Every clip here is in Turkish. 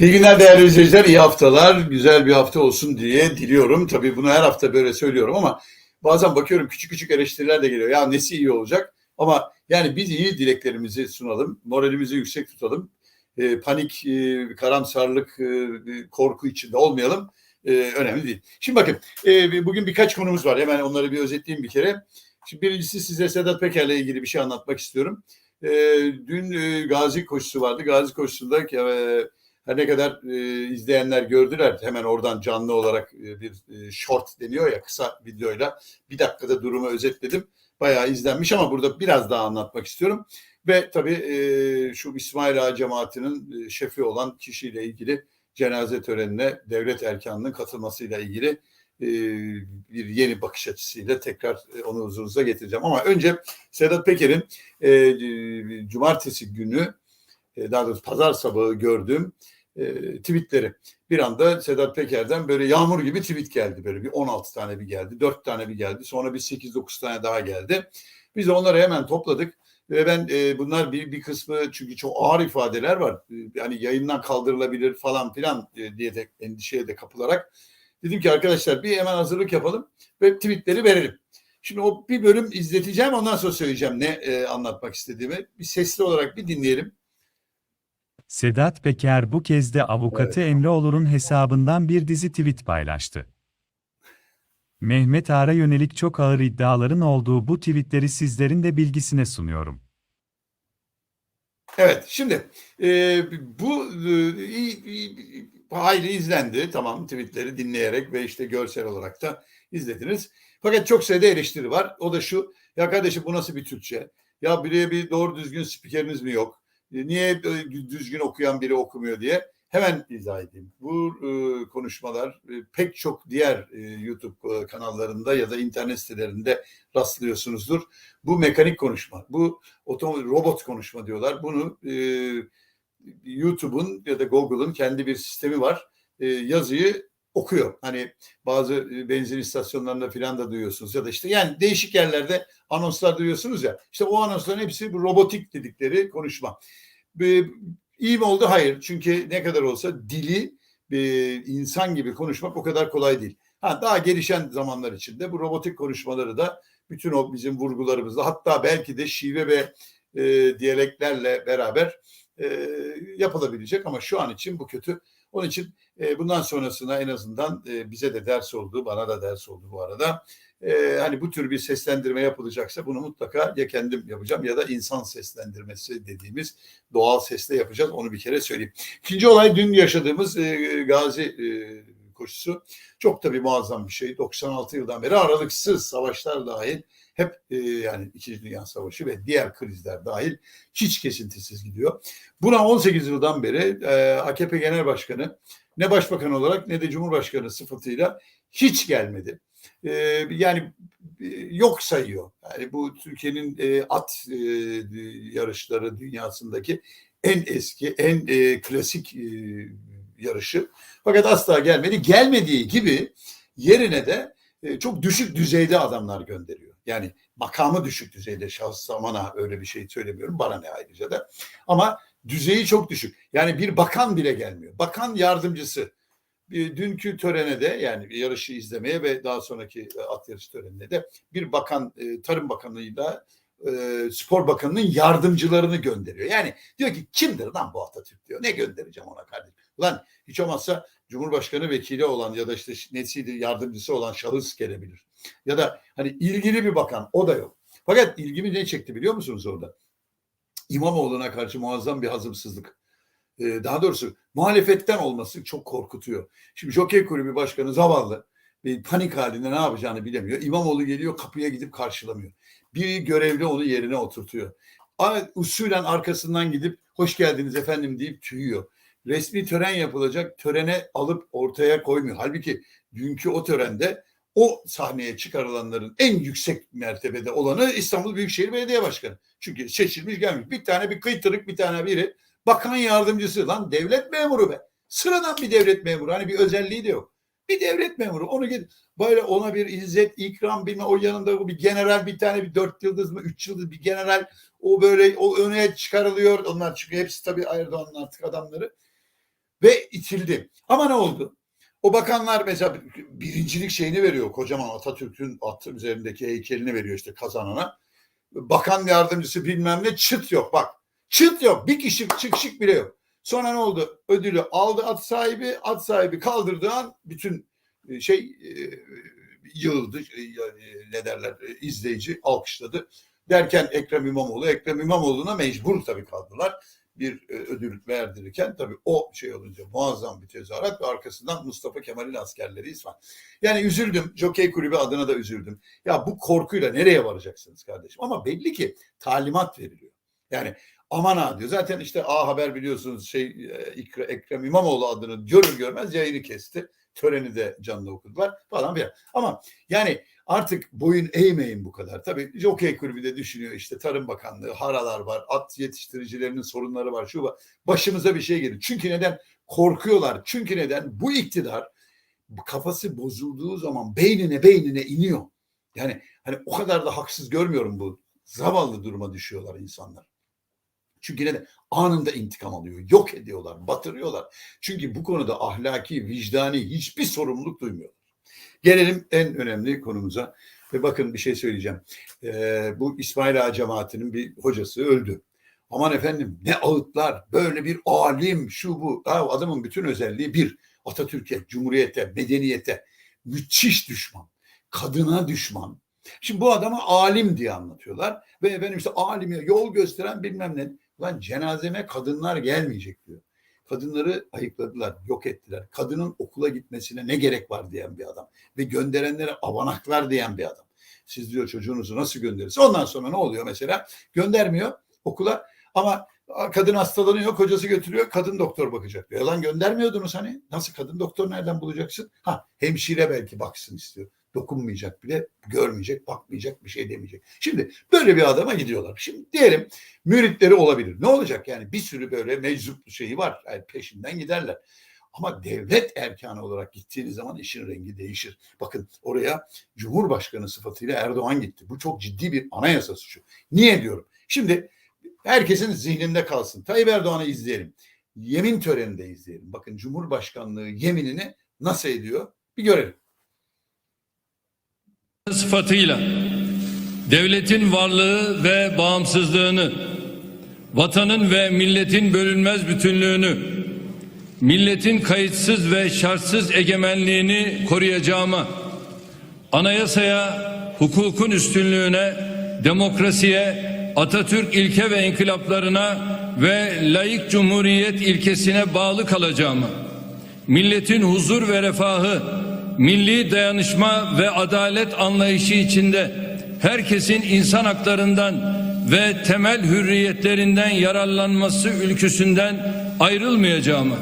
İyi günler değerli izleyiciler, iyi haftalar, güzel bir hafta olsun diye diliyorum. Tabii bunu her hafta böyle söylüyorum ama bazen bakıyorum küçük küçük eleştiriler de geliyor. Ya nesi iyi olacak? Ama yani biz iyi dileklerimizi sunalım, moralimizi yüksek tutalım. E, panik, e, karamsarlık, e, korku içinde olmayalım. E, önemli değil. Şimdi bakın, e, bugün birkaç konumuz var. Hemen onları bir özetleyeyim bir kere. Şimdi birincisi size Sedat Peker'le ilgili bir şey anlatmak istiyorum. E, dün e, Gazi koşusu vardı. Gazi koşusunda e, her ne kadar e, izleyenler gördüler hemen oradan canlı olarak e, bir e, short deniyor ya kısa videoyla bir dakikada durumu özetledim. Bayağı izlenmiş ama burada biraz daha anlatmak istiyorum. Ve tabii e, şu İsmail Ağa cemaatinin e, şefi olan kişiyle ilgili cenaze törenine devlet erkanının katılmasıyla ilgili e, bir yeni bakış açısıyla tekrar e, onu huzurunuza getireceğim. Ama önce Sedat Peker'in e, cumartesi günü e, daha doğrusu pazar sabahı gördüğüm e, tweetleri. Bir anda Sedat Peker'den böyle yağmur gibi tweet geldi. Böyle bir 16 tane bir geldi, 4 tane bir geldi. Sonra bir 8-9 tane daha geldi. Biz onları hemen topladık. Ve ben e, bunlar bir, bir kısmı çünkü çok ağır ifadeler var. Yani yayından kaldırılabilir falan filan e, diye de endişeye de kapılarak dedim ki arkadaşlar bir hemen hazırlık yapalım ve tweetleri verelim. Şimdi o bir bölüm izleteceğim ondan sonra söyleyeceğim ne e, anlatmak istediğimi. Bir sesli olarak bir dinleyelim. Sedat Peker bu kez de avukatı Emre Olur'un hesabından bir dizi tweet paylaştı. Mehmet Ağar'a yönelik çok ağır iddiaların olduğu bu tweetleri sizlerin de bilgisine sunuyorum. Evet, şimdi e, bu e, hayli izlendi. Tamam, tweetleri dinleyerek ve işte görsel olarak da izlediniz. Fakat çok sayıda eleştiri var. O da şu, ya kardeşim bu nasıl bir Türkçe? Ya buraya bir doğru düzgün spikeriniz mi yok? E, niye düzgün okuyan biri okumuyor diye hemen izah edeyim. Bu e, konuşmalar e, pek çok diğer e, YouTube e, kanallarında ya da internet sitelerinde rastlıyorsunuzdur. Bu mekanik konuşma, bu otom robot konuşma diyorlar. Bunu e, YouTube'un ya da Google'ın kendi bir sistemi var. E, yazıyı okuyor. Hani bazı e, benzin istasyonlarında filan da duyuyorsunuz ya da işte yani değişik yerlerde anonslar duyuyorsunuz ya. İşte o anonsların hepsi bu robotik dedikleri konuşma. İyi mi oldu? Hayır. Çünkü ne kadar olsa dili insan gibi konuşmak o kadar kolay değil. Ha, daha gelişen zamanlar içinde bu robotik konuşmaları da bütün o bizim vurgularımızla hatta belki de şive ve e, diyaleklerle beraber e, yapılabilecek ama şu an için bu kötü. Onun için e, bundan sonrasına en azından e, bize de ders oldu, bana da ders oldu bu arada. E, hani bu tür bir seslendirme yapılacaksa bunu mutlaka ya kendim yapacağım ya da insan seslendirmesi dediğimiz doğal sesle yapacağız. Onu bir kere söyleyeyim. İkinci olay dün yaşadığımız e, Gazi e, koşusu. Çok tabii muazzam bir şey. 96 yıldan beri aralıksız savaşlar dahil hep e, yani İkinci Dünya Savaşı ve diğer krizler dahil hiç kesintisiz gidiyor. Buna 18 yıldan beri e, AKP Genel Başkanı ne başbakan olarak ne de cumhurbaşkanı sıfatıyla hiç gelmedi. E, yani e, yok sayıyor. Yani bu Türkiye'nin e, at e, yarışları dünyasındaki en eski, en e, klasik e, yarışı. Fakat asla gelmedi. Gelmediği gibi yerine de e, çok düşük düzeyde adamlar gönderiyor. Yani makamı düşük düzeyde şahıs zamana öyle bir şey söylemiyorum. Bana ne ayrıca da. Ama düzeyi çok düşük. Yani bir bakan bile gelmiyor. Bakan yardımcısı bir dünkü törene de yani yarışı izlemeye ve daha sonraki e, at yarışı törenine de bir bakan e, Tarım Bakanı'yla e, Spor Bakanı'nın yardımcılarını gönderiyor. Yani diyor ki kimdir lan bu Atatürk diyor. Ne göndereceğim ona kardeşim. Ulan hiç olmazsa Cumhurbaşkanı vekili olan ya da işte nesiydi yardımcısı olan şahıs gelebilir. Ya da hani ilgili bir bakan o da yok. Fakat ilgimi ne çekti biliyor musunuz orada? İmamoğlu'na karşı muazzam bir hazımsızlık. Ee, daha doğrusu muhalefetten olması çok korkutuyor. Şimdi Jockey Kulübü Başkanı zavallı bir panik halinde ne yapacağını bilemiyor. İmamoğlu geliyor kapıya gidip karşılamıyor. Bir görevli onu yerine oturtuyor. Usulen arkasından gidip hoş geldiniz efendim deyip tüyüyor resmi tören yapılacak törene alıp ortaya koymuyor. Halbuki dünkü o törende o sahneye çıkarılanların en yüksek mertebede olanı İstanbul Büyükşehir Belediye Başkanı. Çünkü seçilmiş gelmiş. Bir tane bir kıytırık bir tane biri bakan yardımcısı lan devlet memuru be. Sıradan bir devlet memuru. Hani bir özelliği de yok. Bir devlet memuru. Onu git böyle ona bir izzet, ikram bilme o yanında bir general bir tane bir dört yıldız mı üç yıldız bir general o böyle o öne çıkarılıyor. Onlar çünkü hepsi tabii Erdoğan'ın artık adamları ve itildi. Ama ne oldu? O bakanlar mesela birincilik şeyini veriyor. Kocaman Atatürk'ün atı üzerindeki heykelini veriyor işte kazanana. Bakan yardımcısı bilmem ne çıt yok bak. Çıt yok. Bir kişi çıkışık bile yok. Sonra ne oldu? Ödülü aldı at sahibi. At sahibi kaldırdığı an bütün e, şey e, yığıldı. E, Ne derler? e, izleyici alkışladı. Derken Ekrem İmamoğlu, Ekrem İmamoğlu'na mecbur tabii kaldılar. Bir e, ödül verdirirken tabii o şey olunca muazzam bir tezahürat ve arkasından Mustafa Kemal'in askerleri falan. Yani üzüldüm. Jockey Kulübü adına da üzüldüm. Ya bu korkuyla nereye varacaksınız kardeşim? Ama belli ki talimat veriliyor. Yani aman ha diyor. Zaten işte A Haber biliyorsunuz şey e, İkra- Ekrem İmamoğlu adını görür görmez yayını kesti. Töreni de canlı okudular falan bir. Ama yani artık boyun eğmeyin bu kadar. Tabii Jockey Kulübü de düşünüyor işte Tarım Bakanlığı, haralar var, at yetiştiricilerinin sorunları var, şu var. Başımıza bir şey gelir. Çünkü neden? Korkuyorlar. Çünkü neden? Bu iktidar kafası bozulduğu zaman beynine beynine iniyor. Yani hani o kadar da haksız görmüyorum bu. Zavallı duruma düşüyorlar insanlar. Çünkü neden? Anında intikam alıyor. Yok ediyorlar, batırıyorlar. Çünkü bu konuda ahlaki, vicdani hiçbir sorumluluk duymuyorlar. Gelelim en önemli konumuza. Ve bakın bir şey söyleyeceğim. Ee, bu İsmail Ağa cemaatinin bir hocası öldü. Aman efendim ne ağıtlar, böyle bir alim, şu bu. Ya adamın bütün özelliği bir. Atatürk'e, Cumhuriyet'e, medeniyete müthiş düşman. Kadına düşman. Şimdi bu adama alim diye anlatıyorlar. Ve efendim işte alime yol gösteren bilmem ne. Lan cenazeme kadınlar gelmeyecek diyor. Kadınları ayıkladılar, yok ettiler. Kadının okula gitmesine ne gerek var diyen bir adam. Ve gönderenlere avanaklar diyen bir adam. Siz diyor çocuğunuzu nasıl gönderirse. Ondan sonra ne oluyor mesela? Göndermiyor okula ama kadın hastalanıyor, kocası götürüyor, kadın doktor bakacak diyor. Lan göndermiyordunuz hani. Nasıl kadın doktor nereden bulacaksın? Ha hemşire belki baksın istiyor. Dokunmayacak bile, görmeyecek, bakmayacak, bir şey demeyecek. Şimdi böyle bir adama gidiyorlar. Şimdi diyelim müritleri olabilir. Ne olacak yani? Bir sürü böyle meczup şeyi var. Yani peşinden giderler. Ama devlet erkanı olarak gittiğiniz zaman işin rengi değişir. Bakın oraya Cumhurbaşkanı sıfatıyla Erdoğan gitti. Bu çok ciddi bir anayasa suçu. Niye diyorum? Şimdi herkesin zihninde kalsın. Tayyip Erdoğan'ı izleyelim. Yemin töreninde izleyelim. Bakın Cumhurbaşkanlığı yeminini nasıl ediyor? Bir görelim. Sıfatıyla devletin varlığı ve bağımsızlığını, vatanın ve milletin bölünmez bütünlüğünü, milletin kayıtsız ve şartsız egemenliğini koruyacağıma, anayasaya, hukukun üstünlüğüne, demokrasiye, Atatürk ilke ve inkılaplarına ve layık cumhuriyet ilkesine bağlı kalacağıma, milletin huzur ve refahı, milli dayanışma ve adalet anlayışı içinde herkesin insan haklarından ve temel hürriyetlerinden yararlanması ülküsünden ayrılmayacağımı,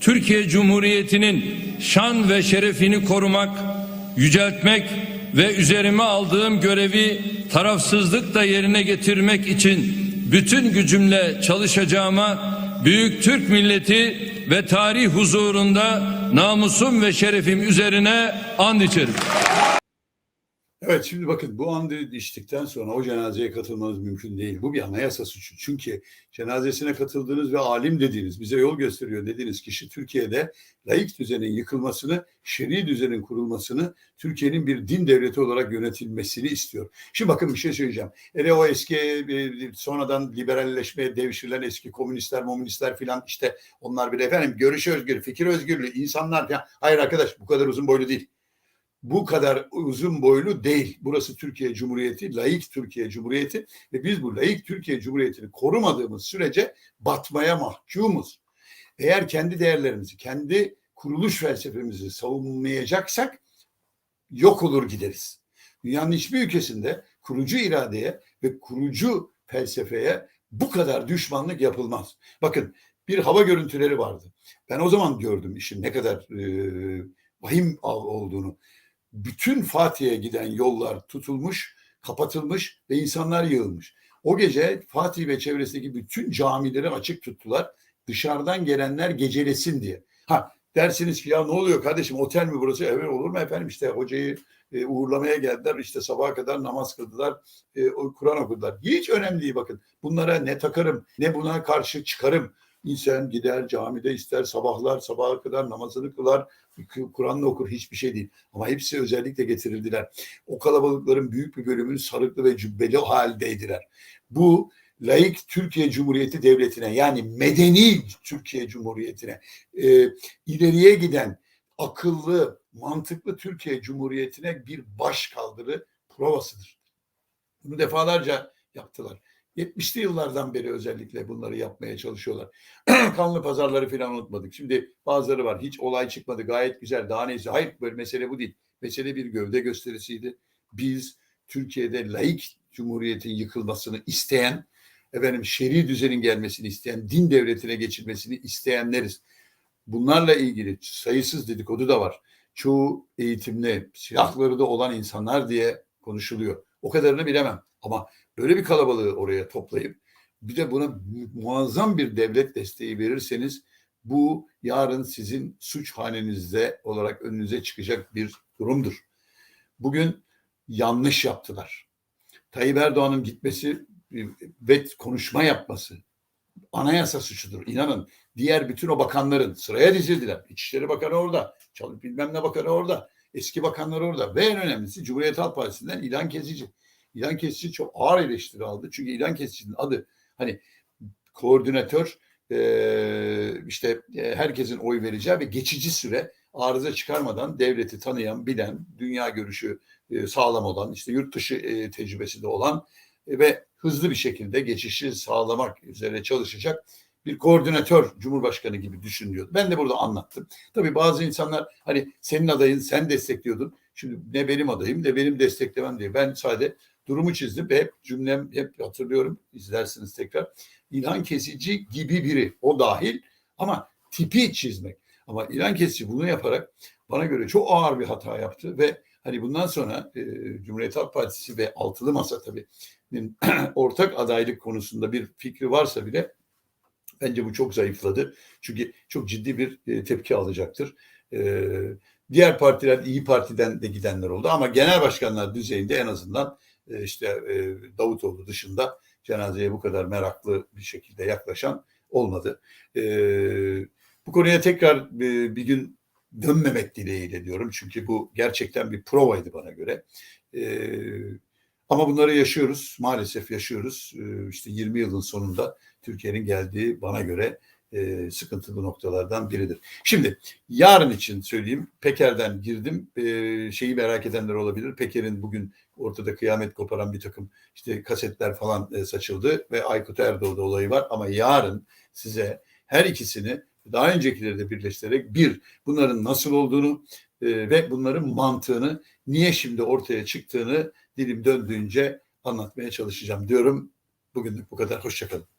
Türkiye Cumhuriyeti'nin şan ve şerefini korumak, yüceltmek ve üzerime aldığım görevi tarafsızlıkla yerine getirmek için bütün gücümle çalışacağıma büyük Türk milleti ve tarih huzurunda namusum ve şerefim üzerine and içerim. Evet şimdi bakın bu andı içtikten sonra o cenazeye katılmanız mümkün değil. Bu bir anayasa suçu. Çünkü cenazesine katıldığınız ve alim dediğiniz, bize yol gösteriyor dediğiniz kişi Türkiye'de laik düzenin yıkılmasını, şer'i düzenin kurulmasını, Türkiye'nin bir din devleti olarak yönetilmesini istiyor. Şimdi bakın bir şey söyleyeceğim. Hele o eski e, sonradan liberalleşmeye devşirilen eski komünistler, komünistler filan işte onlar bile efendim görüş özgürlüğü, fikir özgürlüğü, insanlar falan. Hayır arkadaş bu kadar uzun boylu değil bu kadar uzun boylu değil. Burası Türkiye Cumhuriyeti, laik Türkiye Cumhuriyeti ve biz bu laik Türkiye Cumhuriyeti'ni korumadığımız sürece batmaya mahkumuz. Eğer kendi değerlerimizi, kendi kuruluş felsefemizi savunmayacaksak yok olur gideriz. Dünyanın hiçbir ülkesinde kurucu iradeye ve kurucu felsefeye bu kadar düşmanlık yapılmaz. Bakın bir hava görüntüleri vardı. Ben o zaman gördüm işin ne kadar e, vahim olduğunu bütün Fatih'e giden yollar tutulmuş, kapatılmış ve insanlar yığılmış. O gece Fatih ve çevresindeki bütün camileri açık tuttular. Dışarıdan gelenler gecelesin diye. Ha dersiniz ki ya ne oluyor kardeşim otel mi burası? Evet olur mu efendim işte hocayı e, uğurlamaya geldiler. işte sabaha kadar namaz kıldılar. E, Kur'an okudular. Hiç önemli değil bakın. Bunlara ne takarım ne buna karşı çıkarım. İnsan gider camide ister sabahlar sabaha kadar namazını kılar, Kur'an'ı okur hiçbir şey değil. Ama hepsi özellikle getirildiler. O kalabalıkların büyük bir bölümünü sarıklı ve cübbeli haldeydiler. Bu laik Türkiye Cumhuriyeti Devleti'ne yani medeni Türkiye Cumhuriyeti'ne e, ileriye giden akıllı, mantıklı Türkiye Cumhuriyeti'ne bir baş kaldırı provasıdır. Bunu defalarca yaptılar. 70'li yıllardan beri özellikle bunları yapmaya çalışıyorlar. Kanlı pazarları falan unutmadık. Şimdi bazıları var. Hiç olay çıkmadı. Gayet güzel. Daha neyse. Hayır böyle mesele bu değil. Mesele bir gövde gösterisiydi. Biz Türkiye'de laik cumhuriyetin yıkılmasını isteyen, efendim şer'i düzenin gelmesini isteyen, din devletine geçilmesini isteyenleriz. Bunlarla ilgili sayısız dedikodu da var. Çoğu eğitimli, silahları da olan insanlar diye konuşuluyor. O kadarını bilemem. Ama böyle bir kalabalığı oraya toplayıp bir de buna muazzam bir devlet desteği verirseniz bu yarın sizin suç hanenizde olarak önünüze çıkacak bir durumdur. Bugün yanlış yaptılar. Tayyip Erdoğan'ın gitmesi ve konuşma yapması anayasa suçudur. İnanın diğer bütün o bakanların sıraya dizildiler. İçişleri Bakanı orada, Çalıp bilmem ne bakanı orada, eski bakanlar orada ve en önemlisi Cumhuriyet Halk Partisi'nden İlhan Kesici. İlhan Kesici çok ağır eleştiri aldı. Çünkü İlhan Kesici'nin adı hani koordinatör e, işte e, herkesin oy vereceği ve geçici süre arıza çıkarmadan devleti tanıyan, bilen, dünya görüşü e, sağlam olan, işte yurt dışı e, tecrübesi de olan e, ve hızlı bir şekilde geçişi sağlamak üzere çalışacak bir koordinatör Cumhurbaşkanı gibi düşünüyordu. Ben de burada anlattım. Tabii bazı insanlar hani senin adayın sen destekliyordun. Şimdi ne benim adayım ne benim desteklemem diye. Ben sadece durumu çizdim hep cümlem hep hatırlıyorum. izlersiniz tekrar. İlhan Kesici gibi biri o dahil ama tipi çizmek. Ama İlhan Kesici bunu yaparak bana göre çok ağır bir hata yaptı ve hani bundan sonra e, Cumhuriyet Halk Partisi ve Altılı Masa tabii ortak adaylık konusunda bir fikri varsa bile bence bu çok zayıfladı. Çünkü çok ciddi bir e, tepki alacaktır. E, diğer partiler iyi Parti'den de gidenler oldu ama genel başkanlar düzeyinde en azından e, işte e, Davutoğlu dışında cenazeye bu kadar meraklı bir şekilde yaklaşan olmadı. E, bu konuya tekrar e, bir gün dönmemek dileğiyle diyorum. Çünkü bu gerçekten bir provaydı bana göre. Ama bunları yaşıyoruz. Maalesef yaşıyoruz. E, işte 20 yılın sonunda Türkiye'nin geldiği bana göre e, sıkıntılı noktalardan biridir. Şimdi yarın için söyleyeyim. Peker'den girdim. E, şeyi merak edenler olabilir. Peker'in bugün ortada kıyamet koparan bir takım işte kasetler falan e, saçıldı ve Aykut Erdoğan'da olayı var. Ama yarın size her ikisini daha öncekileri de birleştirerek bir bunların nasıl olduğunu e, ve bunların mantığını niye şimdi ortaya çıktığını dilim döndüğünce anlatmaya çalışacağım diyorum. Bugünlük bu kadar. Hoşçakalın.